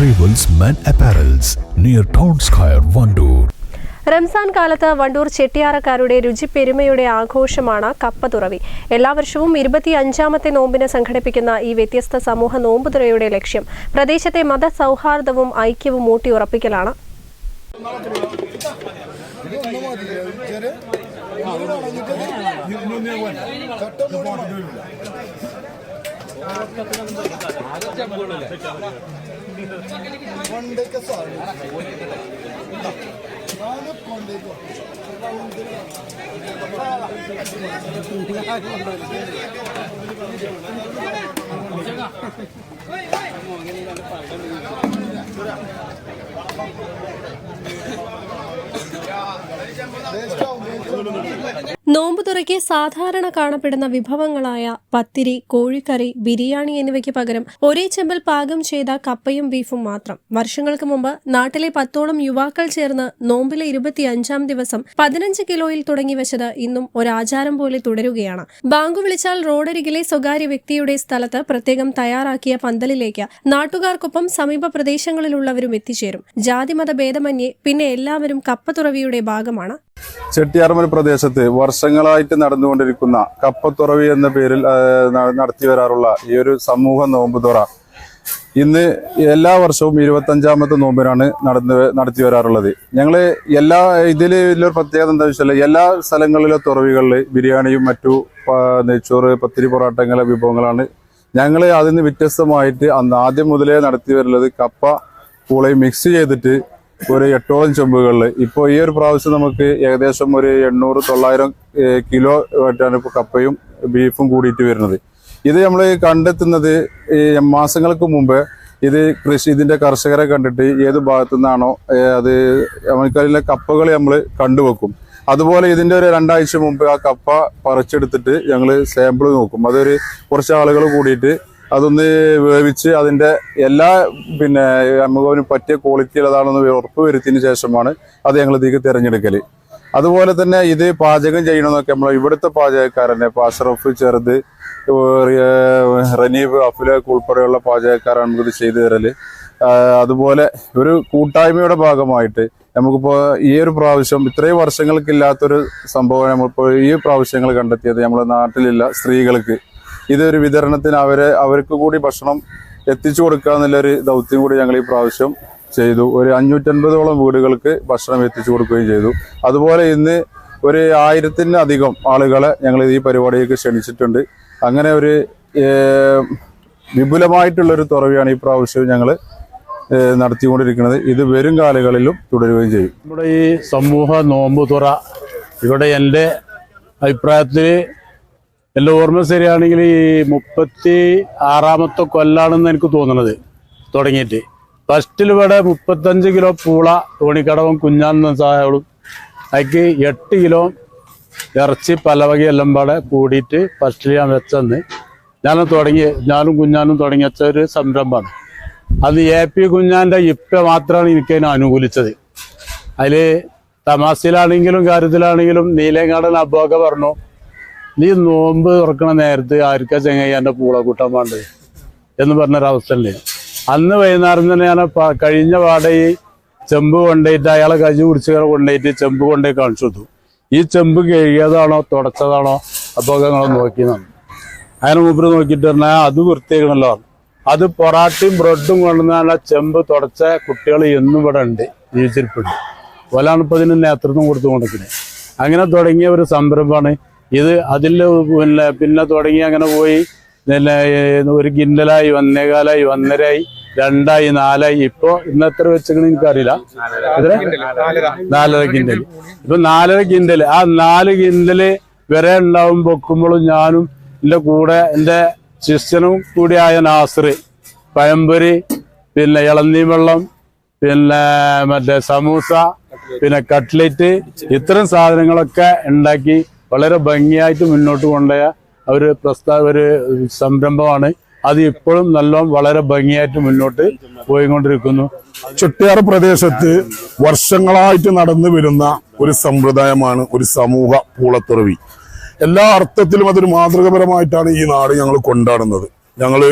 Arrivals Men apparels near town square Vandoor. Ramzan കാലത്ത് വണ്ടൂർ ചെട്ടിയാറക്കാരുടെ രുചിപ്പെരുമയുടെ ആഘോഷമാണ് കപ്പതുറവി എല്ലാ വർഷവും ഇരുപത്തി അഞ്ചാമത്തെ നോമ്പിന് സംഘടിപ്പിക്കുന്ന ഈ വ്യത്യസ്ത സമൂഹ നോമ്പുതുറയുടെ ലക്ഷ്യം പ്രദേശത്തെ മതസൗഹാർദ്ദവും ഐക്യവും ഊട്ടിയുറപ്പിക്കലാണ് കൊണ്ടേക്ക സാധനം നാല് കൊണ്ടേക്ക ും നോമ്പുതുറയ്ക്ക് സാധാരണ കാണപ്പെടുന്ന വിഭവങ്ങളായ പത്തിരി കോഴിക്കറി ബിരിയാണി എന്നിവയ്ക്ക് പകരം ഒരേ ചെമ്പൽ പാകം ചെയ്ത കപ്പയും ബീഫും മാത്രം. വർഷങ്ങൾക്ക് മുമ്പ് നാട്ടിലെ പത്തോളം യുവാക്കൾ ചേർന്ന് നോമ്പിലെ ഇരുപത്തിയഞ്ചാം ദിവസം പതിനഞ്ച് കിലോയിൽ തുടങ്ങി വെച്ചത് ഇന്നും ഒരാചാരം പോലെ തുടരുകയാണ്. ബാങ്കു വിളിച്ചാൽ റോഡരികിലെ സ്വകാര്യ വ്യക്തിയുടെ സ്ഥലത്ത് പ്രത്യേകം തയ്യാറാക്കിയ പന്തലിലേക്ക് നാട്ടുകാർക്കൊപ്പം സമീപ പ്രദേശങ്ങളിലുള്ളവരും എത്തിച്ചേരും. ജാതിമത ഭേദമന്യേ പിന്നെ എല്ലാവരും കപ്പത്തുറവിയുടെ ഭാഗമാണ്. ചെട്ടിയാർമല പ്രദേശത്ത് വർഷങ്ങളായിട്ട് നടന്നുകൊണ്ടിരിക്കുന്ന കപ്പത്തുറവി എന്ന പേരിൽ നടത്തി വരാറുള്ള ഈ ഒരു സമൂഹ നോമ്പ് തുറ ഇന്ന് എല്ലാ വർഷവും ഇരുപത്തഞ്ചാമത്തെ നോമ്പിനാണ് നടന്ന് നടത്തി വരാറുള്ളത്. ഞങ്ങൾ എല്ലാ ഇതിൽ വലിയൊരു പ്രത്യേകത എന്താ വെച്ചാൽ എല്ലാ സ്ഥലങ്ങളിലെ തുറവികളിൽ ബിരിയാണിയും മറ്റു നെയ്ച്ചോറ് പത്തിരി പൊറാട്ടങ്ങളെ വിഭവങ്ങളാണ് ഞങ്ങൾ അതിന് വ്യത്യസ്തമായിട്ട് അന്ന് ആദ്യം മുതലേ നടത്തി വരുന്നത് കപ്പ പൂളയും മിക്സ് ചെയ്തിട്ട് ഒരു എട്ടോളം ചെമ്പുകളിൽ ഇപ്പോൾ ഈ ഒരു പ്രാവശ്യം നമുക്ക് ഏകദേശം ഒരു എണ്ണൂറ് തൊള്ളായിരം കിലോ ആയിട്ടാണ് ഇപ്പോൾ കപ്പയും ബീഫും കൂടിയിട്ട് വരുന്നത്. ഇത് നമ്മൾ കണ്ടെത്തുന്നത് ഈ മാസങ്ങൾക്ക് മുമ്പ് ഇത് കൃഷി ഇതിന്റെ കർഷകരെ കണ്ടിട്ട് ഏത് ഭാഗത്തു നിന്നാണോ അത് നമുക്കതിലെ കപ്പകൾ നമ്മൾ കണ്ടുവെക്കും. അതുപോലെ ഇതിന്റെ ഒരു രണ്ടാഴ്ച മുമ്പ് ആ കപ്പ പറിച്ചെടുത്തിട്ട് ഞങ്ങൾ സാമ്പിൾ നോക്കും. അതൊരു കുറച്ച് ആളുകൾ കൂടിയിട്ട് അതൊന്ന് വേവിച്ച് അതിന്റെ എല്ലാ പിന്നെ നമുക്ക് പറ്റിയ ക്വാളിറ്റി ഉള്ളതാണെന്ന് ഉറപ്പ് വരുത്തിയതിന് ശേഷമാണ് അത് ഞങ്ങൾ ഇതിലേക്ക് തിരഞ്ഞെടുക്കൽ അതുപോലെ തന്നെ ഇത് പാചകം ചെയ്യണമെന്നൊക്കെ നമ്മൾ ഇവിടുത്തെ പാചകക്കാരനെ ഇപ്പൊ അഷ്റഫ് ചെറുത് റനീബ് അഫുലൊക്കെ ഉൾപ്പെടെയുള്ള പാചകക്കാരാണ് നമുക്കിത് ചെയ്തു തരൽ അതുപോലെ ഒരു കൂട്ടായ്മയുടെ ഭാഗമായിട്ട് നമുക്കിപ്പോ ഈ ഒരു പ്രാവശ്യം ഇത്രയും വർഷങ്ങൾക്കില്ലാത്തൊരു സംഭവം നമ്മളിപ്പോ ഈ പ്രാവശ്യങ്ങൾ കണ്ടെത്തിയത് നമ്മുടെ നാട്ടിലില്ല സ്ത്രീകൾക്ക്. ഇതൊരു വിതരണത്തിന് അവരെ അവർക്ക് കൂടി ഭക്ഷണം എത്തിച്ചു കൊടുക്കുക എന്നുള്ളൊരു ദൗത്യം കൂടി ഞങ്ങൾ ഈ പ്രാവശ്യം ചെയ്തു. ഒരു അഞ്ഞൂറ്റൻപതോളം വീടുകൾക്ക് ഭക്ഷണം എത്തിച്ചു കൊടുക്കുകയും ചെയ്തു. അതുപോലെ ഇന്ന് ഒരു ആയിരത്തിനധികം ആളുകളെ ഞങ്ങൾ ഈ പരിപാടിയിലേക്ക് ക്ഷണിച്ചിട്ടുണ്ട്. അങ്ങനെ ഒരു വിപുലമായിട്ടുള്ളൊരു തുറവിയാണ് ഈ പ്രാവശ്യം ഞങ്ങൾ നടത്തിക്കൊണ്ടിരിക്കുന്നത്. ഇത് വരും കാലങ്ങളിലും തുടരുകയും ചെയ്യും. നമ്മുടെ ഈ സമൂഹ നോമ്പ് തുറ ഇവിടെ എന്റെ അഭിപ്രായത്തിൽ എന്റെ ഓർമ്മ ശരിയാണെങ്കിൽ ഈ മുപ്പത്തി ആറാമത്തെ കൊല്ലാണെന്ന് എനിക്ക് തോന്നുന്നത് തുടങ്ങിയിട്ട്. ഫസ്റ്റിൽ ഇവിടെ മുപ്പത്തഞ്ച് കിലോ പൂള തോണിക്കടവും കുഞ്ഞാൻ സാഹകളും അതിക്ക് എട്ട് കിലോ ഇറച്ചി പലവക എല്ലാം പാടെ കൂടിയിട്ട് ഫസ്റ്റിൽ ഞാൻ വെച്ചെന്ന്. ഞാൻ തുടങ്ങി ഞാനും കുഞ്ഞാനും തുടങ്ങി വെച്ച ഒരു സംരംഭമാണ്. അത് എ പി കുഞ്ഞാന്റെ ഇപ്പ മാത്രമാണ് എനിക്കതിനെ അനുകൂലിച്ചത്. അതിൽ തമാശയിലാണെങ്കിലും കാര്യത്തിലാണെങ്കിലും നീലേങ്ങാടൻ അബോക പറഞ്ഞു നീ നോമ്പ് തുറക്കണ നേരത്ത് ആർക്ക ചെങ്ങയ്യാന്റെ പൂള കൂട്ടാൻ വേണ്ടത് എന്ന് പറഞ്ഞൊരവസ്ഥല്ലേ അന്ന് വൈകുന്നേരം തന്നെ ഞാൻ കഴിഞ്ഞ പാടെ ഈ ചെമ്പ് കൊണ്ടുപോയിട്ട് അയാളെ കഴിഞ്ഞു കുടിച്ച് കൊണ്ടുപോയിട്ട് ചെമ്പ് കൊണ്ടേ കാണിച്ചു കൊടുത്തു. ഈ ചെമ്പ് കഴുകിയതാണോ തുടച്ചതാണോ അപ്പോൾ നോക്കി നന്ന്. അതിന് മുമ്പ് നോക്കിയിട്ട് പറഞ്ഞാൽ അത് വൃത്തിയാക്കണല്ലോ. അത് പൊറാട്ടയും ബ്രെഡും കൊണ്ടുവന്നാൽ ചെമ്പ് തുടച്ച കുട്ടികൾ എന്നും ഇവിടെ ഉണ്ട് ജീവിച്ചിരിപ്പുണ്ട്. ഓലാണ് അതിന് ഇതിന് നേതൃത്വം കൊടുത്തു കൊടുക്കുന്നത് അങ്ങനെ തുടങ്ങിയ ഒരു സംരംഭമാണ് ഇത് അതിൽ പിന്നെ പിന്നെ തുടങ്ങി അങ്ങനെ പോയി. പിന്നെ ഒരു ഗിന്നലായി ഒന്നേകാലായി ഒന്നരായി രണ്ടായി നാലായി. ഇപ്പോ ഇന്ന് എത്ര വെച്ചെന്ന് എനിക്കറിയില്ല. എത്ര? നാലര കിൻഡൽ ഇപ്പൊ നാലര കിൻഡൽ ആ നാല് കിൻഡൽ വരെ ഉണ്ടാവും പൊക്കുമ്പോഴും ഞാനും എന്റെ കൂടെ എന്റെ ശിഷ്യനും കൂടിയായ നാസർ പഴംപൊരി പിന്നെ ഇളനീ വെള്ളം പിന്നെ മറ്റേ സമൂസ പിന്നെ കട്ട്ലറ്റ് ഇത്തരം സാധനങ്ങളൊക്കെ ഉണ്ടാക്കി വളരെ ഭംഗിയായിട്ട് മുന്നോട്ട് കൊണ്ടുപോയ ഒരു പ്രസ്താവ ഒരു സംരംഭമാണ്. അത് ഇപ്പോഴും നല്ല വളരെ ഭംഗിയായിട്ട് മുന്നോട്ട് പോയിക്കൊണ്ടിരിക്കുന്നു. ചുട്ടിയാർ പ്രദേശത്ത് വർഷങ്ങളായിട്ട് നടന്നു വരുന്ന ഒരു സമ്പ്രദായമാണ് ഒരു സമൂഹ പൂളത്തുറവി. എല്ലാ അർത്ഥത്തിലും അതൊരു മാതൃകപരമായിട്ടാണ് ഈ നാട് ഞങ്ങൾ കൊണ്ടാടുന്നത്. ഞങ്ങൾ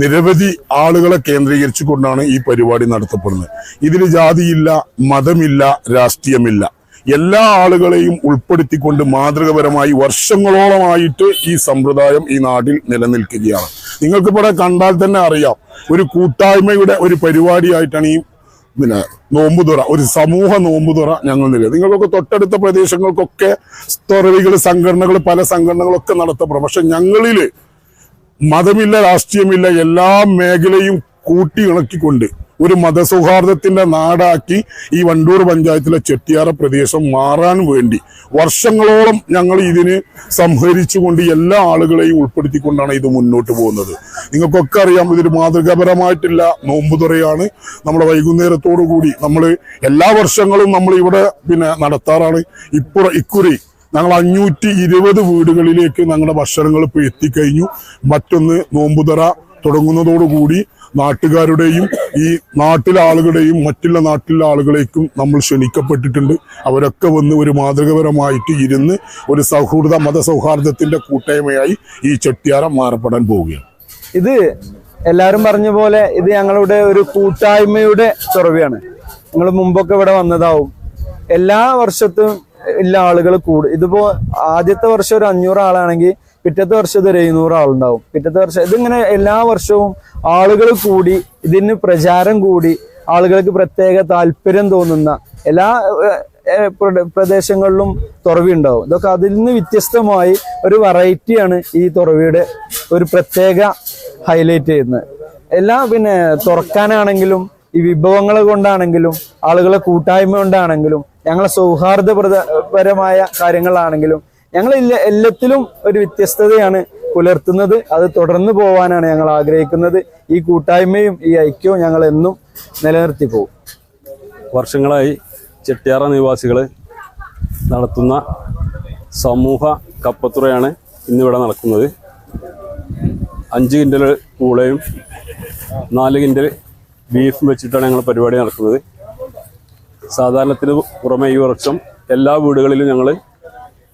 നിരവധി ആളുകളെ കേന്ദ്രീകരിച്ചുകൊണ്ടാണ് ഈ പരിപാടി നടത്തപ്പെടുന്നത്. ഇതിൽ ജാതിയില്ല മതമില്ല രാഷ്ട്രീയമില്ല. എല്ലാ ആളുകളെയും ഉൾപ്പെടുത്തിക്കൊണ്ട് മാതൃകപരമായി വർഷങ്ങളോളമായിട്ട് ഈ സമ്പ്രദായം ഈ നാട്ടിൽ നിലനിൽക്കുകയാണ്. നിങ്ങൾക്ക് ഇവിടെ കണ്ടാൽ തന്നെ അറിയാം ഒരു കൂട്ടായ്മയുടെ ഒരു പരിപാടിയായിട്ടാണ് ഈ പിന്നെ നോമ്പുതുറ ഒരു സമൂഹ നോമ്പുതുറ ഞങ്ങൾ നിൽക്കുക നിങ്ങൾക്കൊക്കെ തൊട്ടടുത്ത പ്രദേശങ്ങൾക്കൊക്കെ തുറവികൾ സംഘടനകൾ പല സംഘടനകളൊക്കെ നടത്തപ്പെടും. പക്ഷെ ഞങ്ങളിൽ മതമില്ല രാഷ്ട്രീയമില്ല എല്ലാ മേഖലയും കൂട്ടി ഇണക്കിക്കൊണ്ട് ഒരു മതസൗഹാർദ്ദത്തിന്റെ നാടാക്കി ഈ വണ്ടൂർ പഞ്ചായത്തിലെ ചെട്ടിയാറ പ്രദേശം മാറാൻ വേണ്ടി വർഷങ്ങളോളം ഞങ്ങൾ ഇതിന് സംഹരിച്ചുകൊണ്ട് എല്ലാ ആളുകളെയും ഉൾപ്പെടുത്തിക്കൊണ്ടാണ് ഇത് മുന്നോട്ട് പോകുന്നത്. നിങ്ങൾക്കൊക്കെ അറിയാം ഇതൊരു മാതൃകാപരമായിട്ടില്ല. നോമ്പുതുറയാണ് നമ്മുടെ വൈകുന്നേരത്തോടു കൂടി നമ്മൾ എല്ലാ വർഷങ്ങളും നമ്മൾ ഇവിടെ പിന്നെ നടത്താറാണ്. ഇപ്പുറ ഇക്കുറി ഞങ്ങൾ അഞ്ഞൂറ്റി ഇരുപത് വീടുകളിലേക്ക് ഞങ്ങളുടെ ഭക്ഷണങ്ങൾ ഇപ്പോൾ എത്തിക്കഴിഞ്ഞു. മറ്റൊന്ന് നോമ്പുതറ തുടങ്ങുന്നതോടുകൂടി നാട്ടുകാരുടെയും ഈ നാട്ടിലെ ആളുകളുടെയും മറ്റുള്ള നാട്ടിലെ ആളുകളേക്കും നമ്മൾ ക്ഷണിക്കപ്പെട്ടിട്ടുണ്ട്. അവരൊക്കെ വന്ന് ഒരു മാതൃകപരമായിട്ട് ഇരുന്ന് ഒരു സൗഹൃദ മതസൗഹാർദ്ദത്തിന്റെ കൂട്ടായ്മയായി ഈ ചെട്ടിയാറ മാറപ്പെടാൻ പോവുകയാണ്. ഇത് എല്ലാവരും പറഞ്ഞ പോലെ ഇത് ഞങ്ങളുടെ ഒരു കൂട്ടായ്മയുടെ തുറവിയാണ്. നിങ്ങൾ മുമ്പൊക്കെ ഇവിടെ വന്നതാവും. എല്ലാ വർഷത്തും ഇല്ല ആളുകൾ കൂടും. ഇതിപ്പോ ആദ്യത്തെ വർഷം ഒരു അഞ്ഞൂറ് ആളാണെങ്കിൽ പിറ്റത്തെ വർഷം ഒരു എഴുന്നൂറ് ആളുണ്ടാവും. പിറ്റത്തെ വർഷം ഇതിങ്ങനെ എല്ലാ വർഷവും ആളുകൾ കൂടി ഇതിന് പ്രചാരം കൂടി ആളുകൾക്ക് പ്രത്യേക താല്പര്യം തോന്നുന്ന എല്ലാ പ്രദേശങ്ങളിലും തുറവി ഉണ്ടാവും ഇതൊക്കെ അതിൽ നിന്ന് വ്യത്യസ്തമായി ഒരു വെറൈറ്റിയാണ് ഈ തുറവിയുടെ ഒരു പ്രത്യേക ഹൈലൈറ്റ് ചെയ്യുന്നത്. എല്ലാ പിന്നെ തുറക്കാനാണെങ്കിലും ഈ വിഭവങ്ങൾ കൊണ്ടാണെങ്കിലും ആളുകളെ കൂട്ടായ്മ കൊണ്ടാണെങ്കിലും ഞങ്ങളെ സൗഹാർദ്ദപരമായ കാര്യങ്ങളാണെങ്കിലും ഞങ്ങൾ എല്ലാ- എല്ലാത്തിലും ഒരു വ്യത്യസ്തതയാണ് പുലർത്തുന്നത്. അത് തുടർന്നു പോവാനാണ് ഞങ്ങൾ ആഗ്രഹിക്കുന്നത്. ഈ കൂട്ടായ്മയും ഈ ഐക്യവും ഞങ്ങൾ എന്നും നിലനിർത്തി പോകും. വർഷങ്ങളായി ചെട്ടിയാറ നിവാസികൾ നടത്തുന്ന സമൂഹ കപ്പത്തുറയാണ് ഇന്നിവിടെ നടക്കുന്നത്. അഞ്ച് കിൻഡൽ കൂളയും നാല് കിൻഡൽ ബീഫും വെച്ചിട്ടാണ് ഞങ്ങൾ പരിപാടി നടക്കുന്നത്. സാധാരണത്തിന് പുറമെ ഈ വർഷം എല്ലാ വീടുകളിലും ഞങ്ങൾ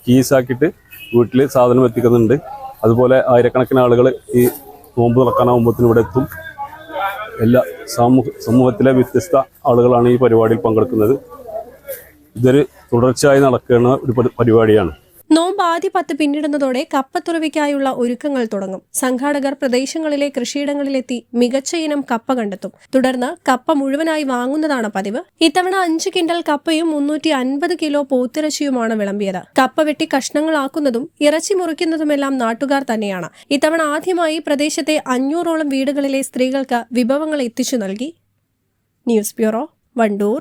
കീസാക്കിയിട്ട് വീട്ടിൽ സാധനം എത്തിക്കുന്നുണ്ട്. അതുപോലെ ആയിരക്കണക്കിന് ആളുകൾ ഈ നോമ്പ് തുറക്കാനാകുമ്പോഴത്തേനും ഇവിടെ എത്തും. എല്ലാ സമൂഹ സമൂഹത്തിലെ വ്യത്യസ്ത ആളുകളാണ് ഈ പരിപാടിയിൽ പങ്കെടുക്കുന്നത്. ഇതൊരു തുടർച്ചയായി നടക്കുന്ന ഒരു പരി- പരിപാടിയാണ്. ആദ്യ പത്ത് പിന്നിടുന്നതോടെ കപ്പത്തുറവിക്കായുള്ള ഒരുക്കങ്ങൾ തുടങ്ങും. സംഘാടകർ പ്രദേശങ്ങളിലെ കൃഷിയിടങ്ങളിലെത്തി മികച്ച ഇനം കപ്പ കണ്ടെത്തും. തുടർന്ന് കപ്പ മുഴുവനായി വാങ്ങുന്നതാണ് പതിവ്. ഇത്തവണ അഞ്ച് കിൻഡൽ കപ്പയും മുന്നൂറ്റി അൻപത് കിലോ പോത്തിറച്ചിയുമാണ് വിളമ്പിയത്. കപ്പ വെട്ടി കഷ്ണങ്ങളാക്കുന്നതും ഇറച്ചി മുറിക്കുന്നതുമെല്ലാം നാട്ടുകാർ തന്നെയാണ്. ഇത്തവണ ആദ്യമായി പ്രദേശത്തെ അഞ്ഞൂറോളം വീടുകളിലെ സ്ത്രീകൾക്ക് വിഭവങ്ങൾ എത്തിച്ചു നൽകി. News bureau Wandoor.